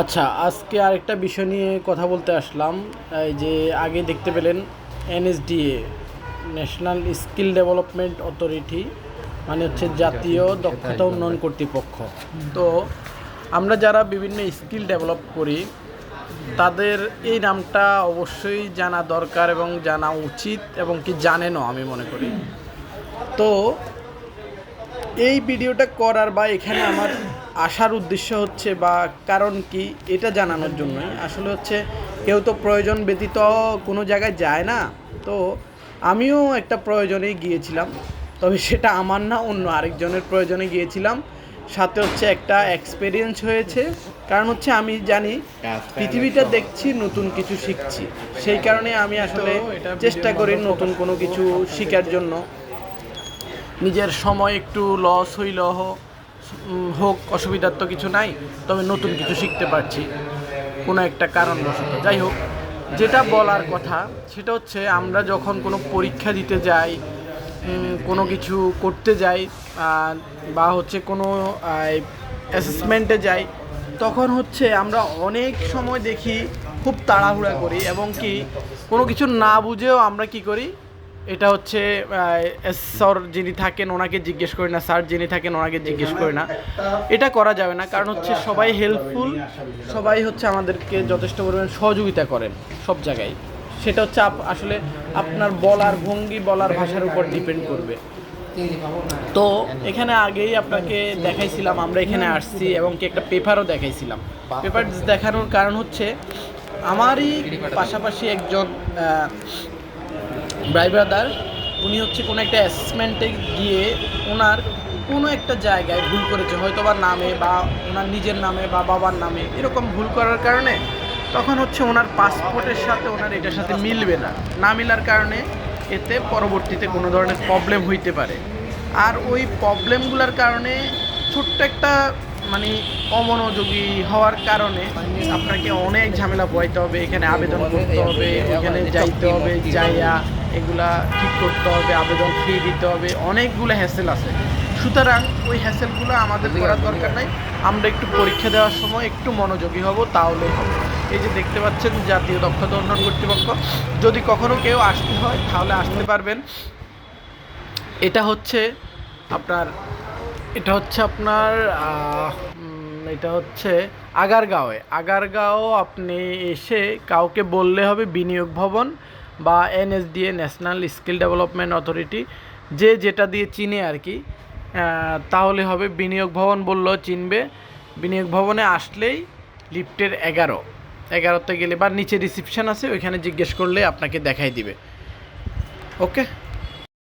আচ্ছা আজকে আরেকটা বিষয় নিয়ে কথা বলতে আসলাম। এই যে আগে দেখতে পেলেন NSDA national skill development authority মানে হচ্ছে জাতীয় দক্ষতা উন্নয়ন কর্তৃপক্ষ। তো আমরা যারা বিভিন্ন স্কিল ডেভেলপ করি তাদের এই নামটা অবশ্যই জানা দরকার এবং জানা উচিত এবং কি জানেনও আমি মনে করি। তো এই ভিডিওটা করার বা এখানে আমার আসার উদ্দেশ্য হচ্ছে বা কারণ কি এটা জানানোর জন্যই। আসলে হচ্ছে কেউ তো প্রয়োজন ব্যতীত কোনো জায়গায় যায় না। তো আমিও একটা প্রয়োজনে গিয়েছিলাম। তবে সেটা আমার না অন্য আরেকজনের প্রয়োজনে গিয়েছিলাম। সাথে হচ্ছে একটা এক্সপিরিয়েন্স হয়েছে। কারণ হচ্ছে আমি জানি পৃথিবীটা দেখছি নতুন কিছু শিখছি। সেই কারণে আমি আসলে চেষ্টা করি নতুন কোনো কিছু শেখার জন্য। নিজের সময় একটু লস হইল হোক, অসুবিধার তো কিছু নাই, তবে নতুন কিছু শিখতে পারছি। কোনো একটা কারণবশত। যাই হোক, যেটা বলার কথা, সেটা হচ্ছে আমরা যখন কোনো পরীক্ষা দিতে যাই কোনো কিছু করতে যাই বা হচ্ছে কোনো অ্যাসেসমেন্টে যাই, তখন হচ্ছে আমরা অনেক সময় দেখি খুব তাড়াহুড়া করি এবং কি কোনো কিছু না বুঝেও আমরা কি করি এটা হচ্ছে স্যার যিনি থাকেন ওনাকে জিজ্ঞেস করি না স্যার যিনি থাকেন ওনাকে জিজ্ঞেস করি না। এটা করা যাবে না কারণ হচ্ছে সবাই হেল্পফুল সবাই হচ্ছে আমাদেরকে যথেষ্ট পরিমাণ সহযোগিতা করেন সব জায়গায়। সেটা হচ্ছে আপ- আসলে আপনার বলার ভঙ্গি বলার ভাষার উপর ডিপেন্ড করবে। তো এখানে আগেই আপনাকে দেখাইছিলাম আমরা এখানে আসছি এবং কি একটা পেপারও দেখাইছিলাম। পেপার দেখানোর কারণ হচ্ছে আমারই পাশাপাশি একজন ভাই ব্রাদার উনি হচ্ছে কোনো একটা অ্যাসেসমেন্টে গিয়ে ওনার কোনো একটা জায়গায় ভুল করেছে হয়তো বা নামে বা ওনার নিজের নামে বা বাবার নামে এরকম ভুল করার কারণে তখন হচ্ছে ওনার পাসপোর্টের সাথে ওনার এটার সাথে মিলবে না। না মিলার কারণে এতে পরবর্তীতে কোনো ধরনের প্রবলেম হইতে পারে। আর ওই প্রবলেমগুলোর কারণে ছোট্ট একটা মানে অমনোযোগী হওয়ার কারণে আপনাকে অনেক ঝামেলা পোয়াইতে হবে, এখানে আবেদন করতে হবে এখানে যাইতে হবে, যাইয়া এগুলা ঠিক করতে হবে আবেদন ফি দিতে হবে অনেকগুলো হ্যাসেল আছে। সুতরাং ওই হ্যাসেলগুলো আমাদের করার দরকার নাই। আমরা একটু পরীক্ষা দেওয়ার সময় একটু মনোযোগী হব তাহলে হবে। এই যে দেখতে পাচ্ছেন জাতীয় দক্ষতা উন্নয়ন কর্তৃপক্ষ। যদি কখনো কেউ আসতে হয় তাহলে আসতে পারবেন। এটা হচ্ছে আপনার এটা হচ্ছে আপনার এটা হচ্ছে আগারগাঁওয়ে। আগারগাঁও আপনি এসে কাউকে বললে হবে বিনিয়োগ ভবন। বা NSDA, national skill development authority, যে যেটা দিয়ে চিনে আর কি তাহলে হবে বিনিয়োগ ভবন বলল, চিনবে। বিনিয়োগ ভবনে আসলেই লিফটের এগারো। এগারোতে গেলে বা নিচে রিসিপশান আছে, ওইখানে জিজ্ঞেস করলে আপনাকে দেখাই দিবে। ওকে